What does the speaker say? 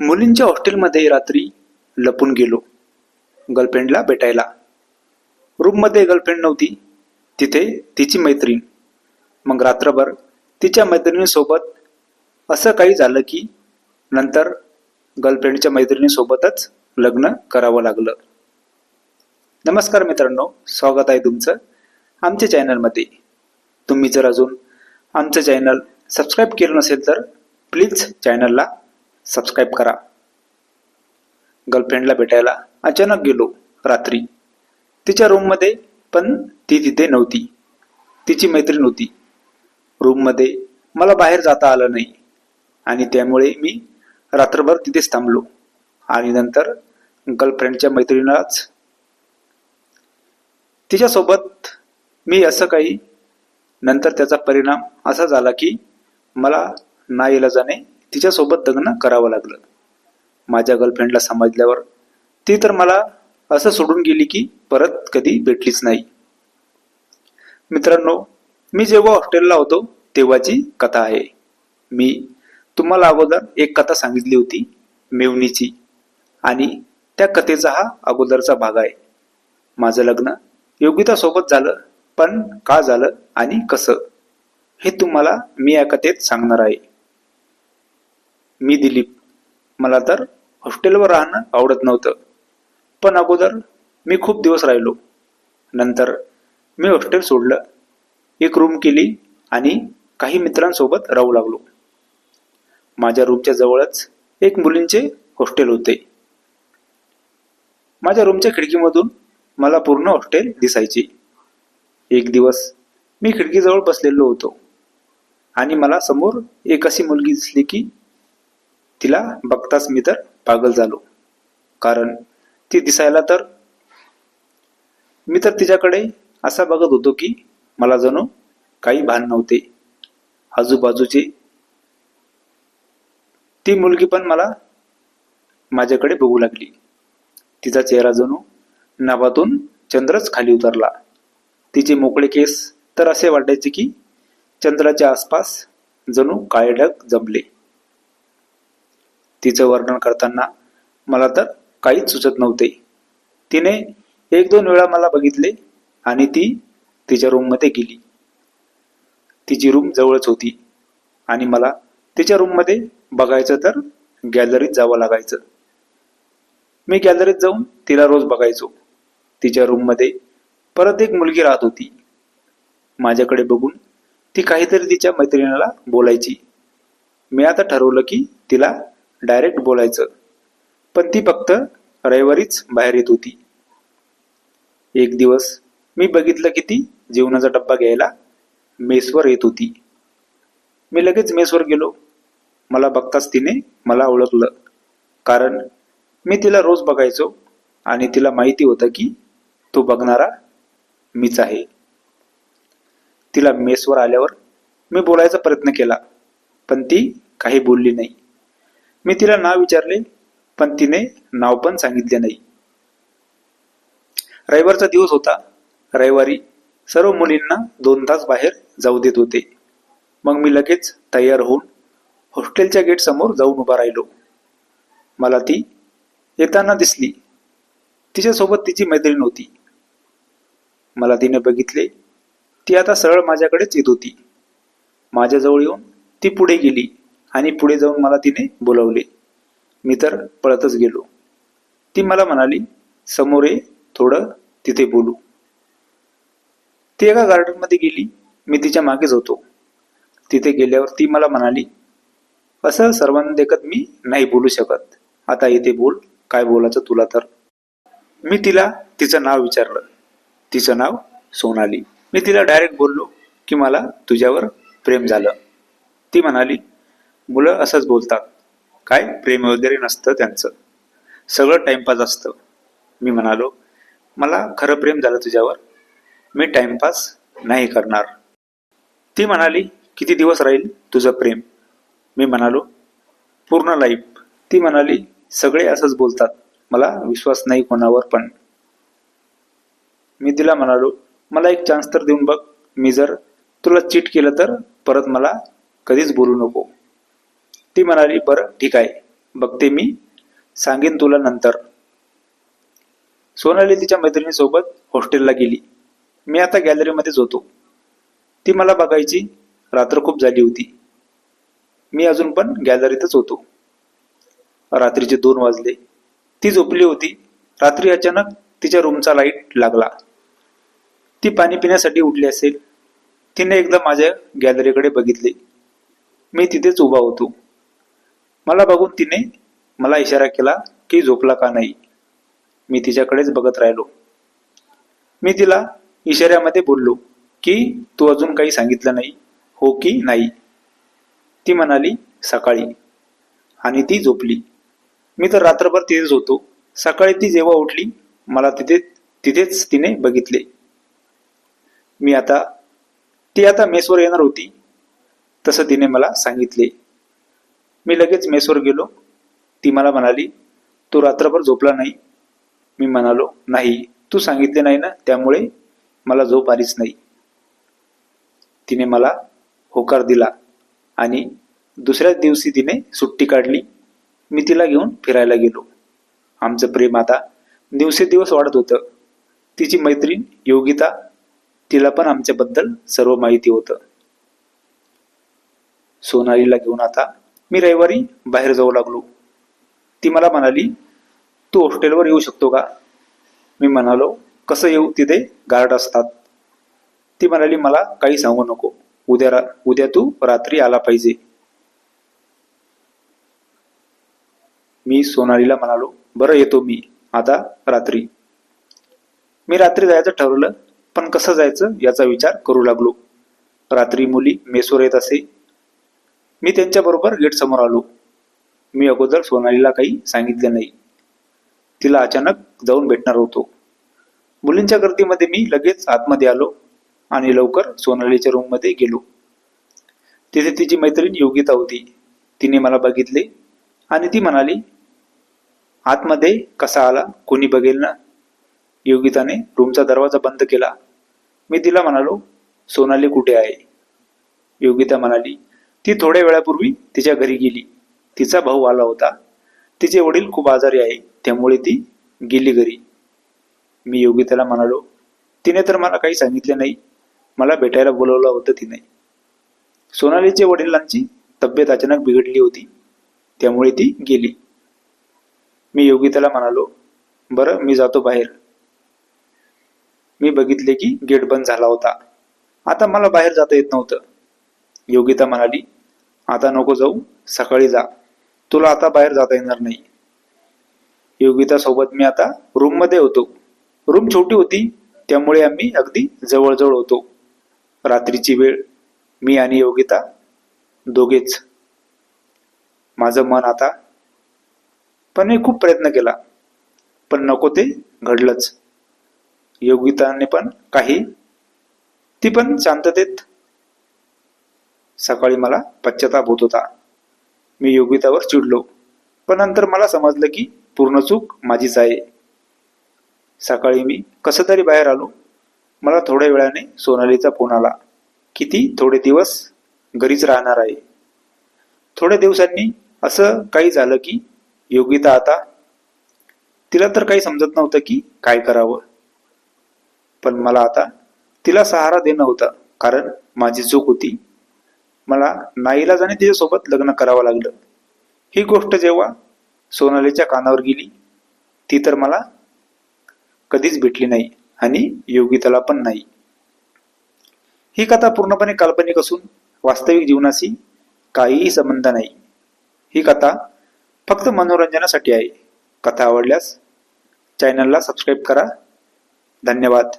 मुलींच्या हॉस्टेलमध्ये रात्री लपून गेलो. गर्लफ्रेंडला भेटायला. रूममध्ये गर्लफ्रेंड नव्हती. तिथे तिची मैत्रीण. मग रात्रभर तिच्या मैत्रिणीसोबत असं काही झालं की नंतर गर्लफ्रेंडच्या मैत्रिणीसोबतच लग्न करावं लागलं. नमस्कार मित्रांनो स्वागत आहे तुमचं आमच्या चॅनलमध्ये. तुम्ही जर अजून आमचं चॅनल सबस्क्राईब केलं नसेल तर प्लीज चॅनलला सबस्क्राईब करा. गर्लफ्रेंडला भेटायला अचानक गेलो रात्री. तिच्या रूममध्ये पण ती तिथे नव्हती. तिची मैत्रीण होती. रूममध्ये मला बाहेर जाता आलं नाही. आणि त्यामुळे मी रात्रभर तिथेच थांबलो. आणि नंतर गर्लफ्रेंडच्या मैत्रिणीलाच तिच्यासोबत मी असं काही नंतर त्याचा परिणाम असा झाला की मला नाईलाजाने तिच्यासोबत लग्न करावं लागलं. माझ्या गर्लफ्रेंडला समजल्यावर ती तर मला असं सोडून गेली की परत कधी भेटलीच नाही. मित्रांनो मी जेव्हा हॉस्टेलला होतो तेव्हाची कथा आहे. मी तुम्हाला अगोदर एक कथा सांगितली होती मेवणीची. आणि त्या कथेचा हा अगोदरचा भाग आहे. माझं लग्न योगितासोबत झालं पण का झालं आणि कसं हे तुम्हाला मी या कथेत सांगणार आहे. मी दिलीप. मला तर हॉस्टेलवर राहणं आवडत नव्हतं. पण अगोदर मी खूप दिवस राहिलो. नंतर मी हॉस्टेल सोडलं. एक रूम केली आणि काही मित्रांसोबत राहू लागलो. माझ्या रूमच्या जवळच एक मुलींचे हॉस्टेल होते. माझ्या रूमच्या खिडकीमधून मला पूर्ण हॉस्टेल दिसायचे. एक दिवस मी खिडकीजवळ बसलेलो होतो आणि मला समोर एक अशी मुलगी दिसली की तिला बघताच मी तर पागल झालो. कारण ती दिसायला तर मी तर तिच्याकडे असा बघत होतो की मला जणू काही भान नव्हते. आजूबाजूचे ती मुलगी पण मला माझ्याकडे बघू लागली. तिचा चेहरा जणू नाभातून चंद्रच खाली उतरला. तिचे मोकळे केस तर असे वाटायचे की चंद्राच्या आसपास जणू काळे ढग जमले. तिचं वर्णन करताना मला तर काहीच सुचत नव्हते. तिने एक दोन वेळा मला बघितले आणि ती तिच्या रूममध्ये गेली. तिची रूम जवळच होती आणि मला तिच्या रूममध्ये बघायचं तर गॅलरीत जावं लागायचं. मी गॅलरीत जाऊन तिला रोज बघायचो. तिच्या रूममध्ये परत एक मुलगी राहत होती. माझ्याकडे बघून ती काहीतरी तिच्या मैत्रिणीला बोलायची. मी आता ठरवलं की तिला डायरेक्ट बोलायचं. पण ती फक्त रविवारीच बाहेर येत होती. एक दिवस मी बघितलं की ती जेवणाचा डब्बा घ्यायला मेसवर येत होती. मी लगेच मेसवर गेलो. मला बघताच तिने मला ओळखलं. कारण मी तिला रोज बघायचो आणि तिला माहिती होतं की तो बघणारा मीच आहे. तिला मेसवर आल्यावर मी बोलायचा प्रयत्न केला पण ती काही बोलली नाही. मी तिला नाव विचारले पण तिने नाव पण सांगितले नाही. रविवारचा दिवस होता. रविवारी सर्व मुलींना दोन तास बाहेर जाऊ देत होते. मग मी लगेच तयार होऊन हॉस्टेलच्या गेट समोर जाऊन उभा राहिलो. मला ती येताना दिसली. तिच्यासोबत तिची मैत्रीण होती. मला तिने बघितले. ती आता सरळ माझ्याकडेच येत होती. माझ्याजवळ येऊन ती पुढे गेली. आणि पुढे जाऊन मला तिने बोलावले. मी तर पळतच गेलो. ती मला म्हणाली समोर ये थोडं तिथे बोलू. ती एका गार्डनमध्ये गेली. मी तिच्या मागेच होतो. तिथे गेल्यावर ती मला म्हणाली असं सर्वांना देखत मी नाही बोलू शकत. आता इथे बोल काय बोलायचं तुला तर. मी तिला तिचं नाव विचारलं. तिचं नाव सोनाली. मी तिला डायरेक्ट बोललो की मला तुझ्यावर प्रेम झालं. ती म्हणाली मुलं असंच बोलतात. काय? प्रेम वगैरे नसतं त्यांचं. सगळं टाइमपास असतं. मी म्हणालो मला खरं प्रेम झालं तुझ्यावर. मी टाइमपास नाही करणार. ती म्हणाली किती दिवस राहील तुझं प्रेम? मी म्हणालो पूर्ण लाईफ ती म्हणाली सगळे असंच बोलतात. मला विश्वास नाही कोणावर पण. मी तिला म्हणालो मला एक चान्स तर देऊन बघ. मी जर तुला चीट केलं तर परत मला कधीच बोलू नको. ती म्हणाली बरं ठीक आहे. बघते मी. सांगेन तुला नंतर. सोनाली तिच्या मैत्रिणीसोबत हॉस्टेलला गेली. मी आता गॅलरीमध्येच होतो. ती मला बघायची. रात्र खूप झाली होती. मी अजून पण गॅलरीतच होतो. रात्रीचे दोन वाजले. ती झोपली होती. रात्री अचानक तिच्या रूमचा लाइट लागला. ती पाणी पिण्यासाठी उठली असेल. तिने एकदा माझ्या गॅलरीकडे बघितले. मी तिथेच उभा होतो. मला बघून तिने मला इशारा केला की झोपला का नाही? मी तिच्याकडेच बघत राहिलो. मी तिला इशाऱ्यामध्ये बोललो की तू अजून काही सांगितलं नाही हो की नाही? ती म्हणाली सकाळी. आणि ती झोपली. मी तर रात्रभर तिथेच होतो. सकाळी ती जेव्हा उठली मला तिथे तिथेच तिने बघितले. मी आता ती आता मेसवर येणार होती तसं तिने मला सांगितले. मी लगेच मेसवर गेलो. ती मला म्हणाली तू रात्रभर झोपला नाही. मी म्हणालो नाही तू सांगितले नाही ना त्यामुळे मला झोप आलीच नाही. तिने मला होकार दिला आणि दुसऱ्याच दिवशी तिने सुट्टी काढली. मी तिला घेऊन फिरायला गेलो. आमचं प्रेम आता दिवसेदिवस वाढत होतं. तिची मैत्रीण योगिता तिला पण आमच्याबद्दल सर्व माहिती होतं. सोनालीला घेऊन आता मी रविवारी बाहेर जाऊ लागलो. ती मला म्हणाली तू हॉस्टेलवर येऊ शकतो का? मी म्हणालो कसं येऊ? तिथे गार्ड असतात. ती म्हणाली मला काही सांगू नको. उद्या रा उद्या तू रात्री आला पाहिजे. मी सोनालीला म्हणालो बरं येतो मी. आता रात्री. मी रात्री जायचं ठरवलं पण कसं जायचं याचा विचार करू लागलो. रात्री मुली मेसोर येत असे. मी त्यांच्याबरोबर गेट समोर आलो. मी अगोदर सोनालीला काही सांगितले नाही. तिला अचानक जाऊन भेटणार होतो. मुलींच्या गर्दीमध्ये मी लगेच आतमध्ये आलो आणि लवकर सोनालीच्या रूममध्ये गेलो. तिथे तिची मैत्रीण योगिता होती. तिने मला बघितले आणि ती म्हणाली आतमध्ये कसा आला? कोणी बघेल ना? योगिताने रूमचा दरवाजा बंद केला. मी तिला म्हणालो सोनाली कुठे आहे? योगिता म्हणाली ती थोड्या वेळापूर्वी तिच्या घरी गेली. तिचा भाऊ आला होता. तिचे वडील खूप आजारी आहे त्यामुळे ती गेली घरी. मी योगिताला म्हणालो तिने तर मला काही सांगितले नाही. मला भेटायला बोलवलं होतं तिने. सोनालीच्या वडिलांची तब्येत अचानक बिघडली होती त्यामुळे ती गेली. मी योगिताला म्हणालो बरं मी जातो बाहेर. मी बघितले की गेट बंद झाला होता. आता मला बाहेर जाता येत नव्हतं. योगिता म्हणाली आता नको जाऊ सकाळी जा. तुला आता बाहेर जाता येणार नाही. योगिता सोबत मी आता रूममध्ये होतो. रूम छोटी होती त्यामुळे आम्ही अगदी जवळजवळ होतो. रात्रीची वेळ मी आणि योगिता दोघेच. माझं मन आता पण मी खूप प्रयत्न केला पण नको ते घडलंच. योगिताने पण काही ती पण शांततेत सकाळी मला पश्चाताप होत होता. मी योगितावर चिडलो. पण नंतर मला समजलं की पूर्ण चूक माझीच आहे. सकाळी मी कसं तरी बाहेर आलो. मला थोड्या वेळाने सोनालीचा फोन आला. की ती थोडे दिवस घरीच राहणार आहे. थोड्या दिवसांनी असं काही झालं की योगिता आता तिला तर काही समजत नव्हतं की काय करावं. पण मला आता तिला सहारा देणं होतं. कारण माझी चूक होती. मला नाईलाजाने तिच्यासोबत लग्न करावं लागलं. ही गोष्ट जेव्हा सोनालीच्या कानावर गेली ती तर मला कधीच भेटली नाही आणि योगिताला पण नाही. ही कथा पूर्णपणे काल्पनिक असून वास्तविक जीवनाशी काहीही संबंध नाही. ही कथा फक्त मनोरंजनासाठी आहे. कथा आवडल्यास चॅनलला सबस्क्राईब करा. धन्यवाद.